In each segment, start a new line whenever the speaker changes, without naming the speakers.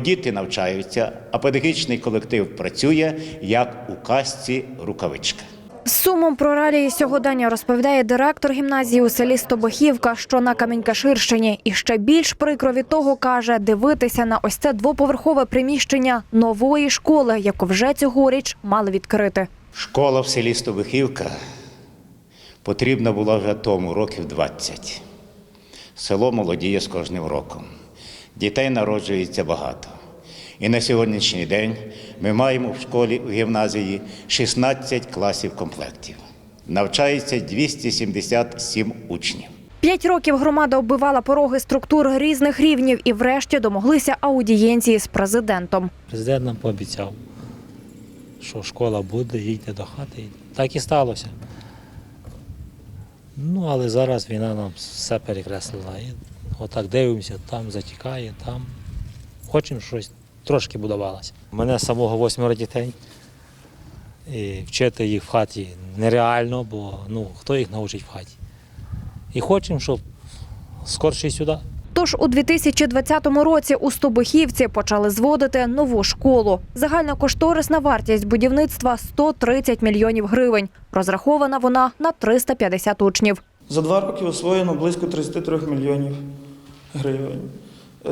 Діти навчаються, а педагогічний колектив працює як у казці рукавичка.
З сумом про реалії сьогодення розповідає директор гімназії у селі Стобохівка, що на Камінькаширщині. І ще більш прикро від того каже дивитися на ось це двоповерхове приміщення нової школи, яку вже цьогоріч мали відкрити.
Школа в селі Стобихівка потрібна була вже тому років 20. Село молодіє з кожним роком. Дітей народжується багато. І на сьогоднішній день ми маємо в школі у гімназії 16 класів комплектів. Навчається 277 учнів.
П'ять років громада оббивала пороги структур різних рівнів і врешті домоглися аудієнції з президентом.
Президент нам пообіцяв, що школа буде, їдьте до хати. Так і сталося. Ну, але зараз війна нам все перекреслила. Отак дивимося, там затікає, там. Хочемо щось трошки будувалося. У мене самого восьмеро дітей. І вчити їх в хаті нереально, бо ну, хто їх научить в хаті. І хочемо, щоб скорше сюди.
Тож у 2020 році у Стобихівці почали зводити нову школу. Загальна кошторисна вартість будівництва 130 мільйонів гривень. Розрахована вона на 350 учнів.
За два роки освоєно близько 33 мільйонів гривень.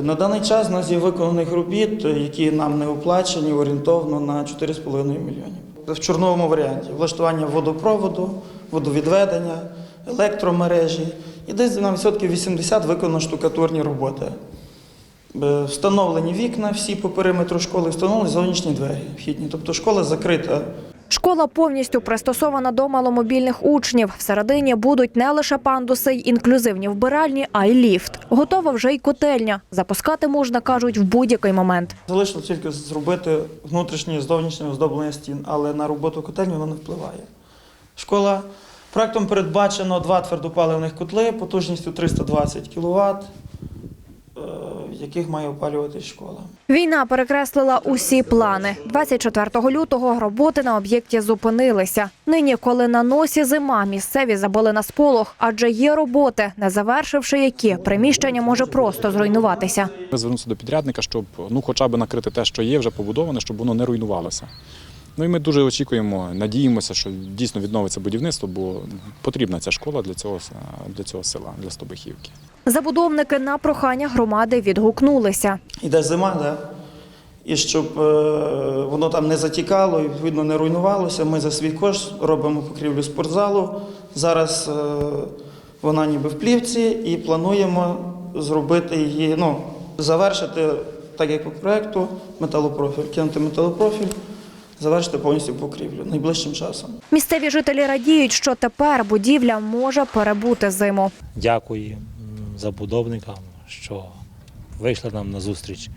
На даний час у нас є виконаних робіт, які нам не оплачені, орієнтовно на 4,5 мільйонів. В чорновому варіанті влаштування водопроводу, водовідведення, електромережі і десь на відсотків 80 виконано штукатурні роботи. Е, Встановлені вікна всі по периметру школи, встановлені зовнішні двері вхідні. Тобто школа закрита
Школа повністю пристосована до маломобільних учнів. Всередині будуть не лише пандуси й інклюзивні вбиральні, а й ліфт. Готова вже й котельня. Запускати можна, кажуть, в будь-який момент.
Залишилось тільки зробити внутрішнє і зовнішнє оздоблення стін, але на роботу котельні воно не впливає. Школа проектом передбачено два твердопаливних котли потужністю 320 кВт, яких має опалюватись школа.
Війна перекреслила усі плани. 24 лютого роботи на об'єкті зупинилися. Нині, коли на носі зима, місцеві забили на сполох, адже є роботи, не завершивши які приміщення може просто зруйнуватися.
Ми звернувся до підрядника, щоб ну, хоча б накрити те, що є вже побудоване, щоб воно не руйнувалося. Ну і ми дуже очікуємо, надіємося, що дійсно відновиться будівництво, бо потрібна ця школа для цього, для цього села, для Стобихівки.
Забудовники на прохання громади відгукнулися.
Іде зима, да? і щоб е, воно там не затікало і відповідно не руйнувалося, ми за свій кошт робимо покрівлю спортзалу. Зараз е, вона ніби в плівці і плануємо зробити її, ну, завершити, так як по проекту, металопрофіль, кинути металопрофіль, завершити повністю покрівлю найближчим часом.
Місцеві жителі радіють, що тепер будівля може перебути зиму.
Дякую забудовникам, що вийшли нам на зустріч.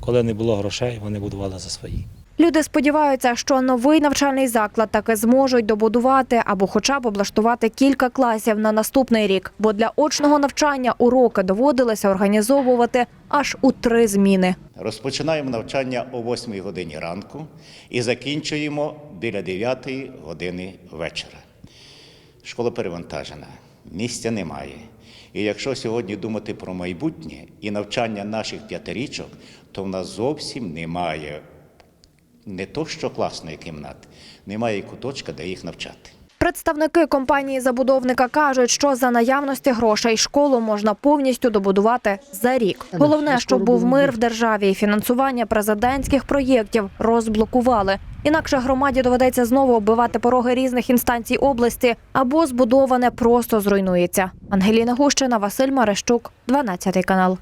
Коли не було грошей, вони будували за свої.
Люди сподіваються, що новий навчальний заклад таки зможуть добудувати або хоча б облаштувати кілька класів на наступний рік, бо для очного навчання уроки доводилося організовувати аж у три зміни.
Розпочинаємо навчання о 8 годині ранку і закінчуємо біля 9 години вечора. Школа перевантажена, місця немає. І якщо сьогодні думати про майбутнє і навчання наших п'ятирічок, то в нас зовсім немає не то що класної кімнати, немає і куточка, де їх навчати.
Представники компанії забудовника кажуть, що за наявності грошей школу можна повністю добудувати за рік. Головне, щоб був мир в державі і фінансування президентських проєктів розблокували. Інакше громаді доведеться знову оббивати пороги різних інстанцій області або збудоване просто зруйнується. Ангеліна Гущина, Василь Марещук, 12 канал.